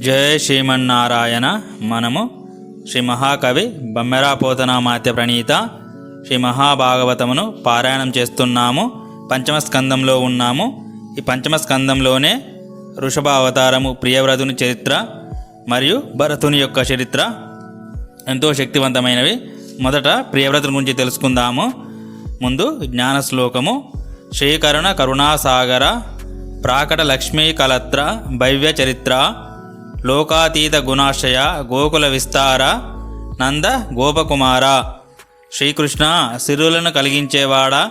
జయ శ్రీమన్నారాయణ మనము శ్రీ మహాకవి బమ్మెరాపోతనామాత్య ప్రణీత శ్రీ మహాభాగవతమును పారాయణం చేస్తున్నాము. పంచమ స్కందంలో ఉన్నాము. ఈ పంచమ స్కందంలోనే వృషభ అవతారము ప్రియవ్రతుని చరిత్ర మరియు భరతుని యొక్క చరిత్ర ఎంతో శక్తివంతమైనవి. మొదట ప్రియవ్రతుని గురించి తెలుసుకుందాము. ముందు జ్ఞాన శ్లోకము శ్రీకరుణ కరుణాసాగర ప్రాకట లక్ష్మీ కలత్ర భవ్య చరిత్ర లోకాతీత గుణాశయ గోకుల విస్తార నంద గోపకుమార. శ్రీకృష్ణ సిరులను కలిగించేవాడా.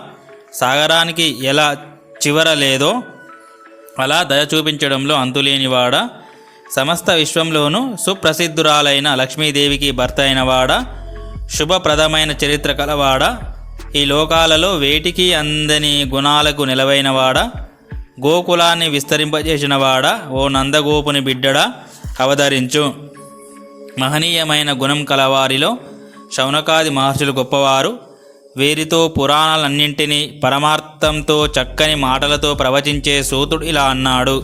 సాగరానికి ఎలా చివర లేదో అలా దయ చూపించడంలో అంతులేనివాడా. సమస్త విశ్వంలోనూ సుప్రసిద్ధురాలైన లక్ష్మీదేవికి భర్త అయినవాడా శుభప్రదమైన చరిత్ర కలవాడా. ఈ లోకాలలో వేటికి అందని గుణాలకు నిలవైనవాడా. గోకులాన్ని విస్తరింపజేసినవాడా. ఓ నందగోపుని బిడ్డడా. అవతరించు. మహనీయమైన గుణం కలవారిలో శౌనకాది మహర్షులు గొప్పవారు. వీరితో పురాణాలన్నింటినీ పరమార్థంతో చక్కని మాటలతో ప్రవచించే సూతుడు ఇలా అన్నాడు.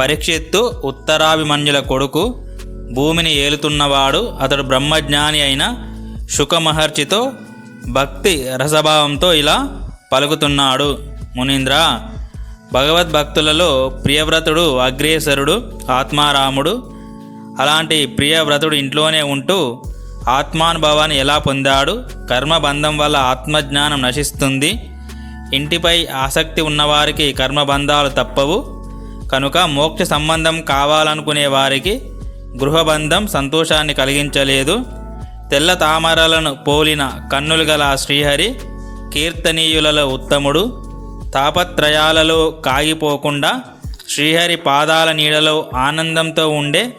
పరీక్షిత్తు ఉత్తరాభిమన్యుల కొడుకు భూమిని ఏలుతున్నవాడు అతడు బ్రహ్మజ్ఞాని అయిన శుకమహర్షితో భక్తి రసభావంతో ఇలా పలుకుతున్నాడు. మునీంద్ర భగవద్భక్తులలో ప్రియవ్రతుడు అగ్రేసరుడు ఆత్మారాముడు అలాంటి ప్రియవ్రతుడు ఇంట్లోనే ఉంటూ ఆత్మానుభవాన్ని ఎలా పొందాడు? కర్మబంధం వల్ల ఆత్మజ్ఞానం నశిస్తుంది. ఇంటిపై ఆసక్తి ఉన్నవారికి కర్మబంధాలు తప్పవు. కనుక మోక్ష సంబంధం కావాలనుకునే వారికి గృహబంధం సంతోషాన్ని కలిగించలేదు. తెల్ల తామరలను పోలిన కన్నులు గల శ్రీహరి కీర్తనీయులలో ఉత్తముడు. తాపత్రయాలలో కాగిపోకుండా శ్రీహరి పాదాల నీడలో ఆనందంతో ఉండే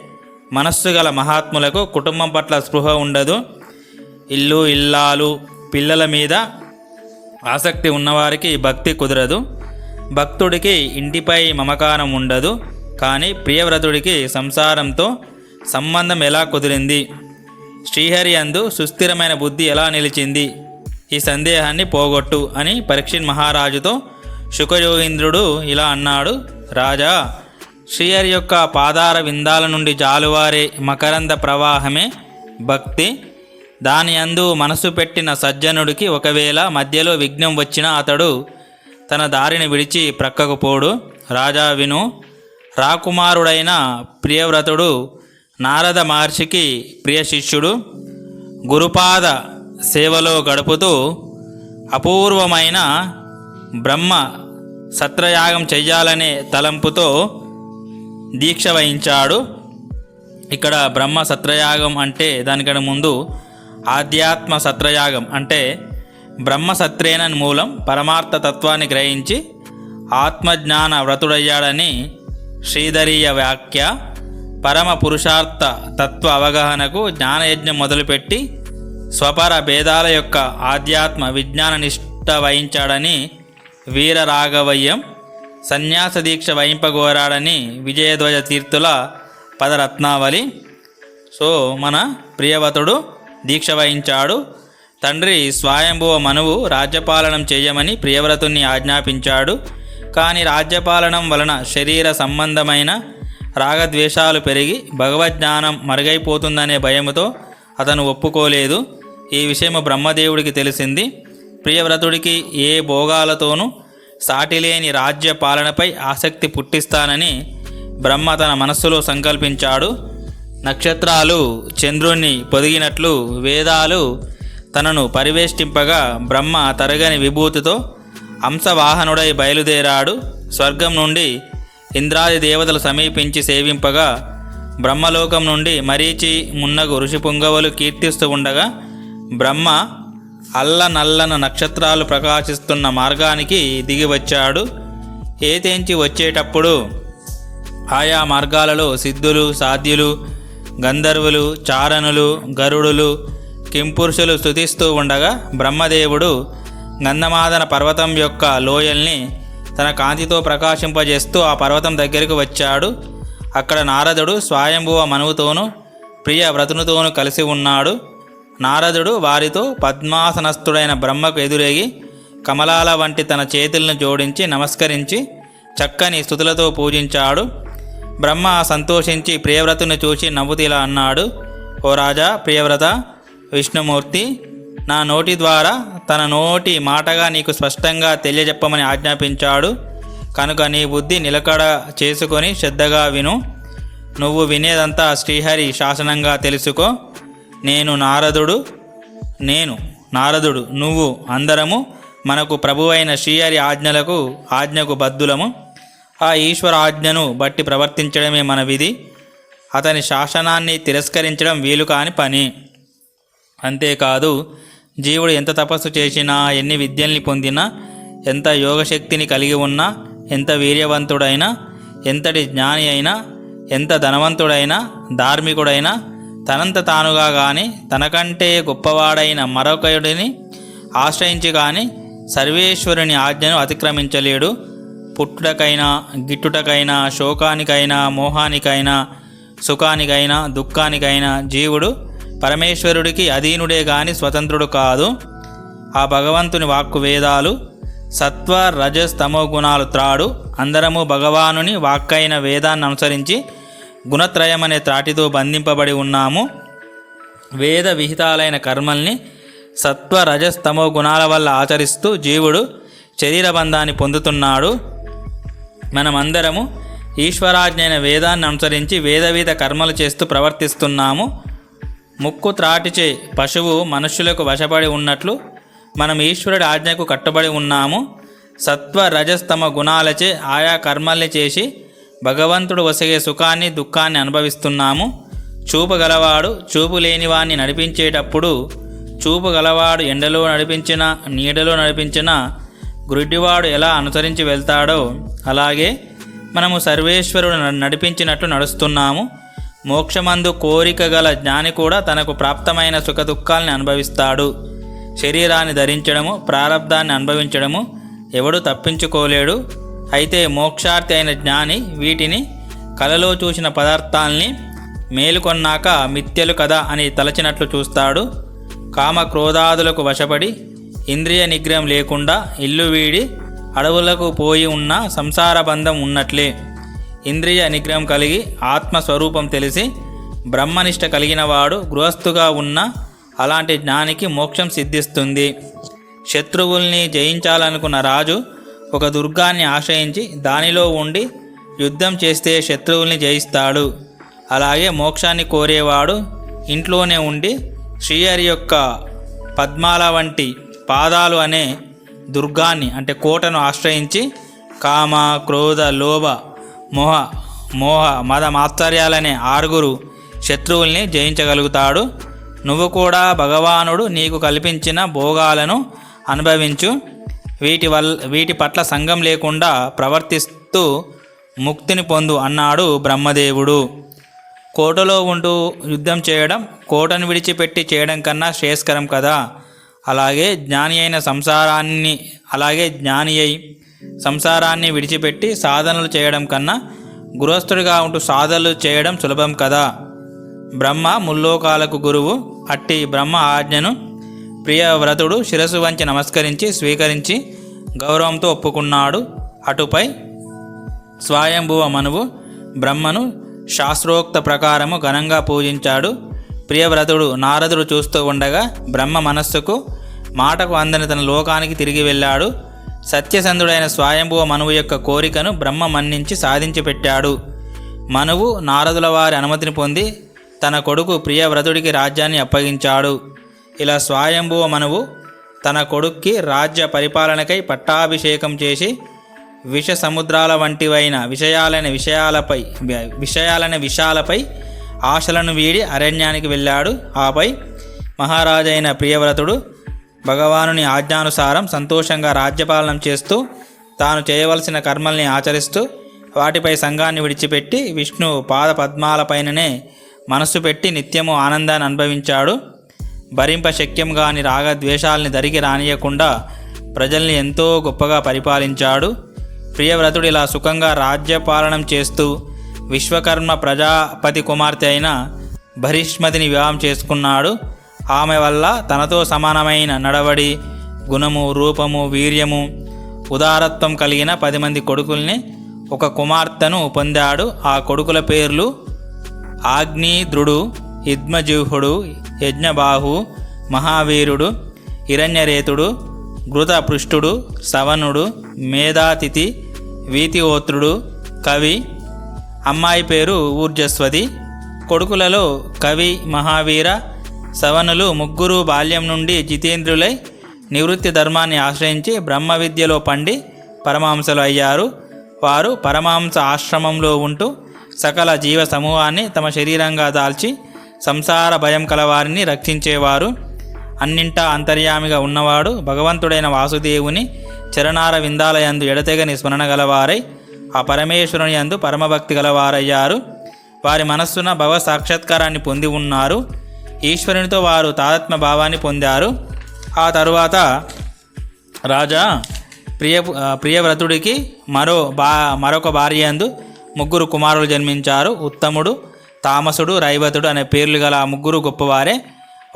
మనస్సు గల మహాత్ములకు కుటుంబం పట్ల స్పృహ ఉండదు. ఇల్లు ఇల్లాలు పిల్లల మీద ఆసక్తి ఉన్నవారికి భక్తి కుదరదు. భక్తుడికి ఇంటిపై మమకారం ఉండదు. కానీ ప్రియవ్రతుడికి సంసారంతో సంబంధం ఎలా కుదిరింది? శ్రీహరి అందు సుస్థిరమైన బుద్ధి ఎలా నిలిచింది? ఈ సందేహాన్ని పోగొట్టు అని పరీక్షిత్ మహారాజుతో శుకయోగీంద్రుడు ఇలా అన్నాడు రాజా శ్రీయర్ యొక్క పాదార విందాల నుండి జాలువారే మకరంద ప్రవాహమే భక్తి. దాని అందు మనసు పెట్టిన సజ్జనుడికి ఒకవేళ మధ్యలో విఘ్నం వచ్చినా అతడు తన దారిని విడిచి ప్రక్కకు పోడు. రాజా విను రాకుమారుడైన ప్రియవ్రతుడు నారద మహర్షికి ప్రియ శిష్యుడు గురుపాద సేవలో గడుపుతూ అపూర్వమైన బ్రహ్మ సత్రయాగం చెయ్యాలనే తలంపుతో దీక్ష వహించాడు. ఇక్కడ బ్రహ్మ సత్రయాగం అంటే దానికంటే ముందు ఆధ్యాత్మ సత్రయాగం అంటే బ్రహ్మ సత్రేన మూలం పరమార్థ తత్వాన్ని గ్రహించి ఆత్మజ్ఞాన వ్రతుడయ్యాడని శ్రీధరీయ వ్యాఖ్య. పరమ పురుషార్థ తత్వ అవగాహనకు జ్ఞానయజ్ఞం మొదలుపెట్టి స్వపర భేదాల యొక్క ఆధ్యాత్మ విజ్ఞాన నిష్ట వహించాడని వీరరాఘవయ్యం సన్యాస దీక్ష వహింపగోరాడని విజయధ్వజ తీర్థుల పదరత్నావళి. సో మన ప్రియవతుడు దీక్ష వహించాడు. తండ్రి స్వయంభువ మనువు రాజ్యపాలనం చేయమని ప్రియవ్రతుణ్ణి ఆజ్ఞాపించాడు. కానీ రాజ్యపాలనం వలన శరీర సంబంధమైన రాగద్వేషాలు పెరిగి భగవజ్ఞానం మరుగైపోతుందనే భయముతో అతను ఒప్పుకోలేదు. ఈ విషయము బ్రహ్మదేవుడికి తెలిసింది. ప్రియవ్రతుడికి ఏ భోగాలతోనూ సాటిలేని రాజ్య పాలనపై ఆసక్తి పుట్టిస్తానని బ్రహ్మ తన మనస్సులో సంకల్పించాడు. నక్షత్రాలు చంద్రుణ్ణి పొదిగినట్లు వేదాలు తనను పరివేష్టింపగా బ్రహ్మ తరగని విభూతితో అంశవాహనుడై బయలుదేరాడు. స్వర్గం నుండి ఇంద్రాది దేవతలు సమీపించి సేవింపగా బ్రహ్మలోకం నుండి మరీచి మున్నగు ఋషి పుంగవులు కీర్తిస్తూ ఉండగా బ్రహ్మ అల్ల నల్లన నక్షత్రాలు ప్రకాశిస్తున్న మార్గానికి దిగి వచ్చాడు. ఏతేంచి వచ్చేటప్పుడు ఆయా మార్గాలలో సిద్ధులు సాధ్యులు గంధర్వులు చారణులు గరుడులు కింపురుషులు స్తుతిస్తూ ఉండగా బ్రహ్మదేవుడు గంధమాదన పర్వతం యొక్క లోయల్ని తన కాంతితో ప్రకాశింపజేస్తూ ఆ పర్వతం దగ్గరకు వచ్చాడు. అక్కడ నారదుడు స్వయంభువ మనువుతోనూ ప్రియ వ్రతునితోనూ కలిసి ఉన్నాడు. నారదుడు వారితో పద్మాసనస్థుడైన బ్రహ్మకు ఎదురేగి కమలాల వంటి తన చేతులను జోడించి నమస్కరించి చక్కని స్థుతులతో పూజించాడు. బ్రహ్మ సంతోషించి ప్రియవ్రతుని చూసి నవ్వుతిలా అన్నాడు. ఓ రాజా ప్రియవ్రత విష్ణుమూర్తి నా నోటి ద్వారా తన నోటి మాటగా నీకు స్పష్టంగా తెలియజెప్పమని ఆజ్ఞాపించాడు. కనుక నీ బుద్ధి నిలకడ చేసుకొని శ్రద్ధగా విను. నువ్వు వినేదంతా శ్రీహరి శాసనంగా తెలుసుకో. నేను నారదుడు నేను నారదుడు నువ్వు అందరము మనకు ప్రభువైన శ్రీహరి ఆజ్ఞలకు ఆజ్ఞకు బద్దులము. ఆ ఈశ్వర ఆజ్ఞను బట్టి ప్రవర్తించడమే మన విధి. అతని శాసనాన్ని తిరస్కరించడం వీలు కాని పని. అంతేకాదు జీవుడు ఎంత తపస్సు చేసినా ఎన్ని విద్యల్ని పొందినా ఎంత యోగశక్తిని కలిగి ఉన్నా ఎంత వీర్యవంతుడైనా ఎంతటి జ్ఞాని అయినా ఎంత ధనవంతుడైనా ధార్మికుడైనా తనంత తానుగా కానీ తనకంటే గొప్పవాడైన మరొకయుడిని ఆశ్రయించి కానీ సర్వేశ్వరుని ఆజ్ఞను అతిక్రమించలేడు. పుట్టుటకైనా గిట్టుటకైనా శోకానికైనా మోహానికైనా సుఖానికైనా దుఃఖానికైనా జీవుడు పరమేశ్వరుడికి అధీనుడే గాని స్వతంత్రుడు కాదు. ఆ భగవంతుని వాక్కు వేదాలు సత్వ రజస్తమో గుణాలు త్రాడు. అందరము భగవానుని వాక్కైన వేదాన్ని అనుసరించి గుణత్రయం అనే త్రాటితో బంధింపబడి ఉన్నాము. వేద విహితాలైన కర్మల్ని సత్వ రజస్తమో గుణాల వల్ల ఆచరిస్తూ జీవుడు శరీర బంధాన్ని పొందుతున్నాడు. మనమందరము ఈశ్వరాజ్ఞైన వేదాన్ని అనుసరించి వేదవిధ కర్మలు చేస్తూ ప్రవర్తిస్తున్నాము. ముక్కు త్రాటిచే పశువు మనుష్యులకు వశపడి ఉన్నట్లు మనం ఈశ్వరుడి ఆజ్ఞకు కట్టుబడి ఉన్నాము. సత్వ రజస్తమ గుణాలచే ఆయా కర్మల్ని చేసి భగవంతుడు వసగే సుఖాన్ని దుఃఖాన్ని అనుభవిస్తున్నాము. చూపు గలవాడు చూపు లేనివాణ్ణి నడిపించేటప్పుడు చూపు గలవాడు ఎండలో నడిపించిన నీడలో నడిపించిన గురుడివాడు ఎలా అనుసరించి వెళ్తాడో అలాగే మనము సర్వేశ్వరుడు న- నడిపించినట్లు నడుస్తున్నాము. మోక్షమందు కోరిక గల జ్ఞాని కూడా తనకు ప్రాప్తమైన సుఖదుఖాల్ని అనుభవిస్తాడు. శరీరాన్ని ధరించడము ప్రారంధాన్ని అనుభవించడము ఎవడు తప్పించుకోలేడు. అయితే మోక్షార్థి అయిన జ్ఞాని వీటిని కలలో చూసిన పదార్థాల్ని మేలుకొన్నాక మిథ్యలు కదా అని తలచినట్లు చూస్తాడు. కామ క్రోధాదులకు వశపడి ఇంద్రియ నిగ్రహం లేకుండా ఇల్లు వీడి అడవులకు పోయి ఉన్న సంసార బంధం ఉన్నట్లే. ఇంద్రియ నిగ్రహం కలిగి ఆత్మస్వరూపం తెలిసి బ్రహ్మనిష్ట కలిగిన వాడు గృహస్థుగా ఉన్న అలాంటి జ్ఞానికి మోక్షం సిద్ధిస్తుంది. శత్రువుల్ని జయించాలనుకున్న రాజు ఒక దుర్గాన్ని ఆశ్రయించి దానిలో ఉండి యుద్ధం చేస్తే శత్రువుల్ని జయిస్తాడు. అలాగే మోక్షాన్ని కోరేవాడు ఇంట్లోనే ఉండి శ్రీహరి యొక్క పద్మాల వంటి పాదాలు అనే దుర్గాన్ని అంటే కోటను ఆశ్రయించి కామ క్రోధ లోభ మోహ మోహ మద మాత్సర్యాలనే ఆరుగురు శత్రువుల్ని జయించగలుగుతాడు. నువ్వు కూడా భగవానుడు నీకు కల్పించిన భోగాలను అనుభవించు. వీటి వల్ల వీటి పట్ల సంఘం లేకుండా ప్రవర్తిస్తూ ముక్తిని పొందు అన్నాడు బ్రహ్మదేవుడు. కోటలో ఉంటూ యుద్ధం చేయడం కోటను విడిచిపెట్టి చేయడం కన్నా శ్రేయస్కరం కదా. అలాగే జ్ఞాని అయిన సంసారాన్ని అలాగే జ్ఞాని అయి సంసారాన్ని విడిచిపెట్టి సాధనలు చేయడం కన్నా గృహస్థుడిగా ఉంటూ సాధనలు చేయడం సులభం కదా. బ్రహ్మ ముల్లోకాలకు గురువు. అట్టి బ్రహ్మ ఆజ్ఞను ప్రియవ్రతుడు శిరస్సు వంచి నమస్కరించి స్వీకరించి గౌరవంతో ఒప్పుకున్నాడు. అటుపై స్వయంభువ మనువు బ్రహ్మను శాస్త్రోక్త ప్రకారము ఘనంగా పూజించాడు. ప్రియవ్రతుడు నారదుడు చూస్తూ ఉండగా బ్రహ్మ మనస్సుకు మాటకు అందని తన లోకానికి తిరిగి వెళ్ళాడు. సత్యసంధుడైన స్వయంభువ మనువు యొక్క కోరికను బ్రహ్మ మన్నించి సాధించి పెట్టాడు. మనువు నారదుల వారి అనుమతిని పొంది తన కొడుకు ప్రియవ్రతుడికి రాజ్యాన్ని అప్పగించాడు. ఇలా స్వయంభువ మనువు తన కొడుక్కి రాజ్య పరిపాలనకై పట్టాభిషేకం చేసి విష సముద్రాల వంటివైన విషయాలైన విషయాలపై విషయాలైన విషయాలపై ఆశలను వీడి అరణ్యానికి వెళ్ళాడు. ఆపై మహారాజైన ప్రియవ్రతుడు భగవానుని ఆజ్ఞానుసారం సంతోషంగా రాజ్యపాలనం చేస్తూ తాను చేయవలసిన కర్మల్ని ఆచరిస్తూ వాటిపై సంఘాన్ని విడిచిపెట్టి విష్ణు పాద పద్మాలపైననే మనస్సు పెట్టి నిత్యము ఆనందాన్ని అనుభవించాడు. భరింప శక్యం కాని రాగద్వేషాలని దరికి రానియకుండా ప్రజల్ని ఎంతో గొప్పగా పరిపాలించాడు. ప్రియవ్రతుడు ఇలా సుఖంగా రాజ్యపాలనం చేస్తూ విశ్వకర్మ ప్రజాపతి కుమార్తె అయిన భరిష్మతిని వివాహం చేసుకున్నాడు. ఆమె వల్ల తనతో సమానమైన నడవడి గుణము రూపము వీర్యము ఉదారత్వం కలిగిన పది మంది కొడుకుల్ని ఒక కుమార్తెను పొందాడు. ఆ కొడుకుల పేర్లు ఆగ్నేద్రుడు హిద్మజిహుడు యజ్ఞబాహు మహావీరుడు హిరణ్యరేతుడు ఘృతపృష్ఠుడు సవనుడు మేధాతిథి వీతిహోత్రుడు కవి. అమ్మాయి పేరు ఊర్జస్వతి. కొడుకులలో కవి మహావీర సవనులు ముగ్గురు బాల్యం నుండి జితేంద్రులై నివృత్తి ధర్మాన్ని ఆశ్రయించి బ్రహ్మ విద్యలో పండి పరమాంసలు అయ్యారు. వారు పరమాంస ఆశ్రమంలో ఉంటూ సకల జీవ సమూహాన్ని తమ శరీరంగా దాల్చి సంసార భయం కలవారిని రక్షించేవారు. అన్నింటా అంతర్యామిగా ఉన్నవాడు భగవంతుడైన వాసుదేవుని చరణార విందాలయందు ఎడతెగని స్మరణ గలవారై ఆ పరమేశ్వరుని యందు పరమభక్తి గలవారయ్యారు. వారి మనస్సున భవ సాక్షాత్కారాన్ని పొంది ఉన్నారు. ఈశ్వరునితో వారు తాదాత్మ్య భావాన్ని పొందారు. ఆ తరువాత రాజా ప్రియ ప్రియవ్రతుడికి మరో బా మరొక భార్యందు ముగ్గురు కుమారులు జన్మించారు. ఉత్తముడు తామసుడు రైవతుడు అనే పేర్లు గల ఆ ముగ్గురు గొప్పవారే.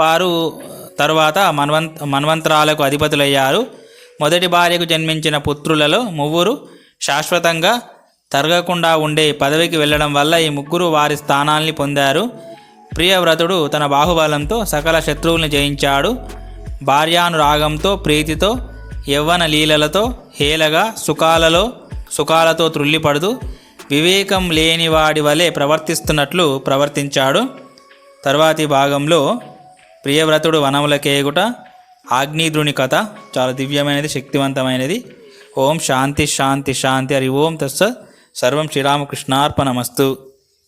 వారు తరువాత మన్వంత్ మన్వంతరాలకు అధిపతులయ్యారు. మొదటి భార్యకు జన్మించిన పుత్రులలో ముగ్గురు శాశ్వతంగా తరగకుండా ఉండే పదవికి వెళ్ళడం వల్ల ఈ ముగ్గురు వారి స్థానాల్ని పొందారు. ప్రియవ్రతుడు తన బాహుబలంతో సకల శత్రువుల్ని జయించాడు. భార్యానురాగంతో ప్రీతితో యవ్వన లీలలతో హేలగా సుఖాలలో సుఖాలతో త్రుల్లిపడుతూ వివేకం లేనివాడి వలె ప్రవర్తిస్తున్నట్లు ప్రవర్తించాడు. తర్వాతి భాగంలో ప్రియవ్రతుడు వనములకేగుట ఆగ్నేయుని కథ చాలా దివ్యమైనది శక్తివంతమైనది. ఓం శాంతి శాంతి శాంతి. హరి ఓం తస్సత్ సర్వం శ్రీరామకృష్ణార్పణమస్తు.